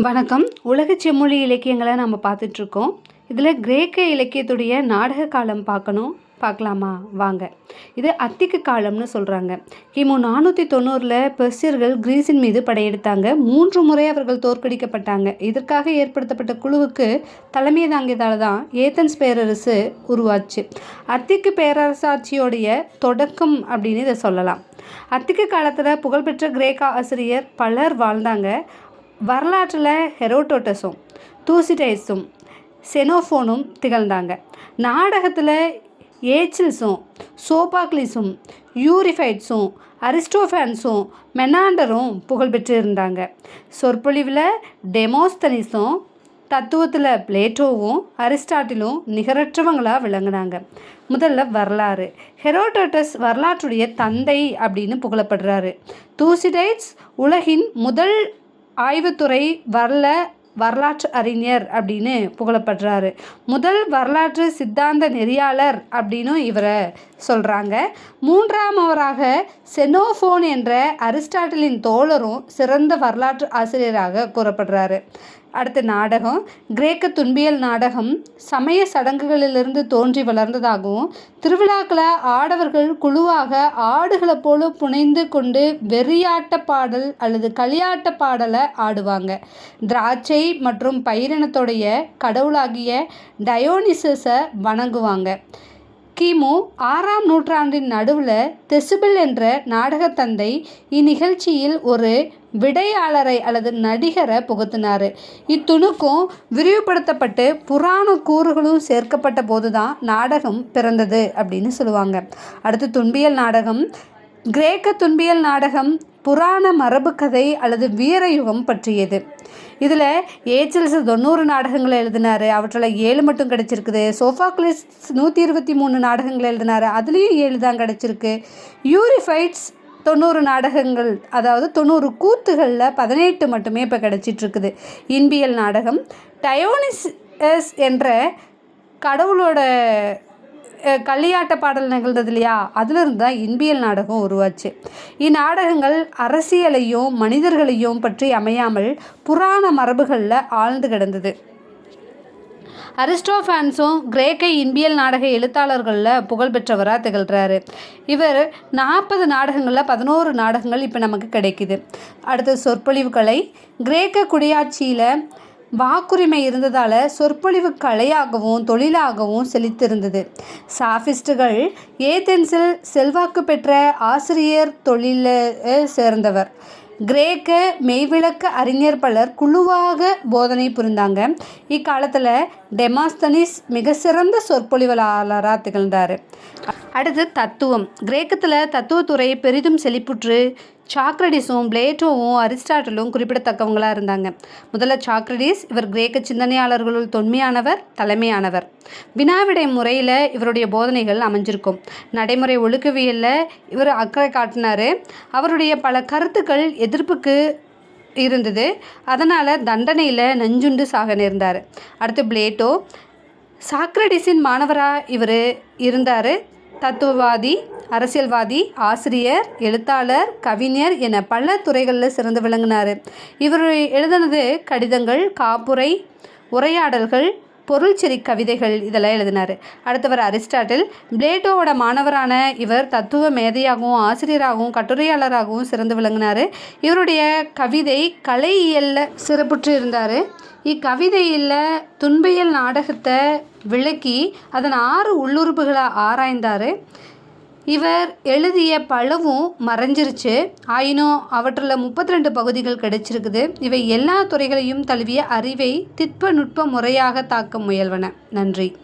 வணக்கம். உலக செம்மொழி இலக்கியங்களை நம்ம பார்த்துட்ருக்கோம். இதில் கிரேக்க இலக்கியத்துடைய நாடக காலம் பார்க்கணும். பார்க்கலாமா? வாங்க. இது அத்திக்கு காலம்னு சொல்கிறாங்க கிமு நானூற்றி தொண்ணூறில் பெர்சியர்கள் கிரீஸின் மீது படையெடுத்தாங்க. மூன்று முறை அவர்கள் தோற்கடிக்கப்பட்டாங்க. இதற்காக ஏற்படுத்தப்பட்ட குழுவுக்கு தலைமை தாங்கியதால் தான் ஏத்தன்ஸ் பேரரசு உருவாச்சு. அத்திக்கு பேரரசாட்சியோடைய தொடக்கம் அப்படின்னு இதை சொல்லலாம். அத்திக்கு காலத்தில் புகழ்பெற்ற கிரேக்க ஆசிரியர் பலர் வாழ்ந்தாங்க. வரலாற்றில் ஹெரோட்டோட்டஸும் தூசிடைஸும் செனோஃபோனும் திகழ்ந்தாங்க. நாடகத்தில் ஏச்சில்ஸும் சோபாக்லிஸும் யூரிஃபைட்ஸும் அரிஸ்டோஃபேன்ஸும் மெனாண்டரும் புகழ்பெற்று இருந்தாங்க சொற்பொழிவில் டெமோஸ்தனிஸும் தத்துவத்தில் பிளேட்டோவும் அரிஸ்டாட்டிலும் நிகரற்றவங்களாக விளங்கினாங்க. முதல்ல வரலாறு. ஹெரோடோட்டஸ் வரலாற்றுடைய தந்தை அப்படின்னு புகழப்படுறாரு. தூசிடைட்ஸ் உலகின் முதல் ஆய்வுத்துறை வரல வரலாற்று அறிஞர் அப்படின்னு புகழப்படுறாரு. முதல் வரலாற்று சித்தாந்த நெறியாளர் அப்படின்னு இவரை சொல்கிறாங்க மூன்றாமவராக செனோஃபோன் என்ற அரிஸ்டாட்டிலின் தோழரும் சிறந்த வரலாற்று ஆசிரியராக கூறப்படுறாரு. அடுத்து நாடகம். கிரேக்க துன்பியல் நாடகம் சமய சடங்குகளிலிருந்து தோன்றி வளர்ந்ததாகவும் திருவிழாக்களை ஆடவர்கள் குழுவாக ஆடுகளை போல புனைந்து கொண்டு வெறியாட்ட பாடல் அல்லது களியாட்ட பாடலை ஆடுவாங்க. திராட்சை மற்றும் பயிரினத்துடைய கடவுளாகிய டயோனிசஸை வணங்குவாங்க. கிமு ஆறாம் நூற்றாண்டின் நடுவில் தெசுபில் என்ற நாடகத்தந்தை இந்நிகழ்ச்சியில் ஒரு விடையாளரை அல்லது நடிகரை புகுத்தினார். இத்துணுக்கும் விரிவுபடுத்தப்பட்டு புராண கூறுகளும் சேர்க்கப்பட்ட போது தான் நாடகம் பிறந்தது அப்படின்னு சொல்லுவாங்க. அடுத்து துன்பியல் நாடகம் கிரேக்க துன்பியல் நாடகம் புராண மரபு கதை அல்லது வீரயுகம் பற்றியது. இதில் ஏச்சல்ஸ் தொண்ணூறு நாடகங்களை எழுதினார். அவற்றில் ஏழு மட்டும் கிடச்சிருக்குது. சோஃபாக்லிஸ் நூற்றி இருபத்தி மூணு நாடகங்களை எழுதினார். அதுலேயும் ஏழு தான் கிடச்சிருக்கு. யூரிஃபைட்ஸ் தொண்ணூறு நாடகங்கள் அதாவது தொண்ணூறு கூத்துகளில் பதினெட்டு மட்டுமே இப்போ கிடச்சிட்ருக்குது. இன்பியல் நாடகம். டயோனிஸ் என்ற கடவுளோட களியாட்ட பாடல் நிகழ்ந்தது இல்லையா? அதிலிருந்து தான் இன்பியல் நாடகம் உருவாச்சு. இந்நாடகங்கள் அரசியலையும் மனிதர்களையும் பற்றி அமையாமல் புராண மரபுகளில் ஆழ்ந்து கிடந்தது. அரிஸ்டோஃபான்ஸும் கிரேக்க இன்பியல் நாடக எழுத்தாளர்களில் புகழ்பெற்றவராக திகழ்கிறாரு இவர் நாற்பது நாடகங்களில் பதினோரு நாடகங்கள் இப்போ நமக்கு கிடைக்குது. அடுத்து சொற்பொழிவு கலை கிரேக்க குடியாட்சியில் வாக்குரிமை இருந்ததால் சொற்பொழிவு கலையாகவும் தொழிலாகவும் செழித்திருந்தது. சாஃபிஸ்டுகள் ஏதென்ஸில் செல்வாக்கு பெற்ற ஆசிரியர் தொழிலை சேர்ந்தவர். கிரேக்க மெய்விளக்க அறிஞர் பலர் குழுவாக போதனை புரிந்தாங்க. இக்காலத்தில் டெமாஸ்தனிஸ் மிக சிறந்த சொற்பொழிவலாளராக திகழ்ந்தார். அடுத்து தத்துவம். கிரேக்கத்தில் தத்துவத்துறை பெரிதும் செழிப்புற்று சாக்ரடிஸும் பிளேட்டோவும் அரிஸ்டாட்டலும் குறிப்பிடத்தக்கவங்களாக இருந்தாங்க. முதல்ல சாக்ரடிஸ் இவர் கிரேக்க சிந்தனையாளர்களுள் தொன்மையானவர் தலைமையானவர். வினாவிடை முறையில் இவருடைய போதனைகள் அமைஞ்சிருக்கும். நடைமுறை ஒழுக்கவியலில் இவர் அக்கறை காட்டினார். அவருடைய பல கருத்துக்கள் எதிர்ப்புக்கு இருந்தது. அதனால் தண்டனையில் நஞ்சுண்டு சாக நேர்ந்தார். அடுத்து பிளேட்டோ சாக்ரடிஸின் மாணவராக இவர் இருந்தார். தத்துவவாதி அரசியல்வாதி ஆசிரியர் எழுத்தாளர் கவிஞர் என பல துறைகளில் சிறந்து விளங்கினார். இவர் எழுதினது கடிதங்கள் காப்புரை உரையாடல்கள் பொருள்செறி கவிதைகள் இதெல்லாம் எழுதினார். அடுத்தவர் அரிஸ்டாட்டில் பிளேட்டோவோட மாணவரான இவர் தத்துவ மேதையாகவும் ஆசிரியராகவும் கட்டுரையாளராகவும் சிறந்து விளங்கினார். இவருடைய கவிதை கலையியலில் சிறப்புற்று இருந்தார். இக்கவிதையில் துன்பியல் நாடகத்தை விளக்கி அதன் ஆறு உள்ளுறுப்புகளை ஆராய்ந்தார். இவர் எழுதிய பலவும் மறைஞ்சிருச்சு. ஆயினும் அவற்றில் முப்பத்தி ரெண்டு பகுதிகள் கிடைச்சிருக்குது. இவை எல்லா துறைகளையும் தழுவிய அறிவை திட்ப நுட்ப முறையாக தாக்க முயல்வன. நன்றி.